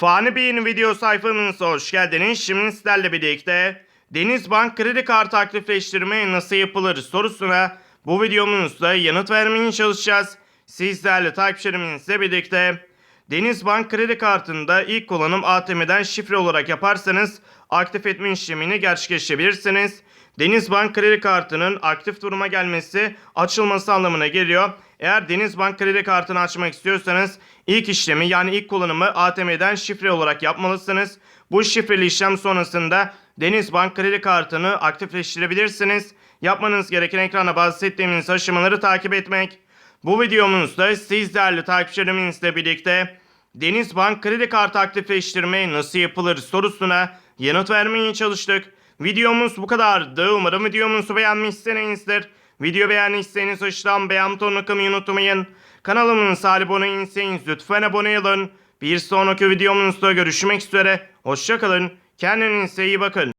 Fani Bey'in video sayfamıza hoş geldiniz. Şimdi sizlerle birlikte Denizbank kredi kartı aktifleştirme nasıl yapılır sorusuna bu videomuzda yanıt vermeye çalışacağız. Sizlerle takipçilerimizle birlikte Denizbank kredi kartında ilk kullanım ATM'den şifre olarak yaparsanız aktif etme işlemini gerçekleştirebilirsiniz. Denizbank kredi kartının aktif duruma gelmesi açılması anlamına geliyor. Eğer Denizbank kredi kartını açmak istiyorsanız ilk işlemi yani ilk kullanımı ATM'den şifre olarak yapmalısınız. Bu şifreli işlem sonrasında Denizbank kredi kartını aktifleştirebilirsiniz. Yapmanız gereken ekrana bahsettiğimiz aşamaları takip etmek. Bu videomuzda siz değerli takipçilerimizle birlikte Denizbank kredi kartı aktifleştirme nasıl yapılır sorusuna yanıt vermeye çalıştık. Videomuz bu kadardı. Umarım videomuzu beğenmişsinizdir. Video beğendiyseniz aşağıdan beğen butonuna kılmayı unutmayın. Kanalımıza abone değilseniz lütfen abone olun. Bir sonraki videomuzda görüşmek üzere. Hoşçakalın. Kendinize iyi bakın.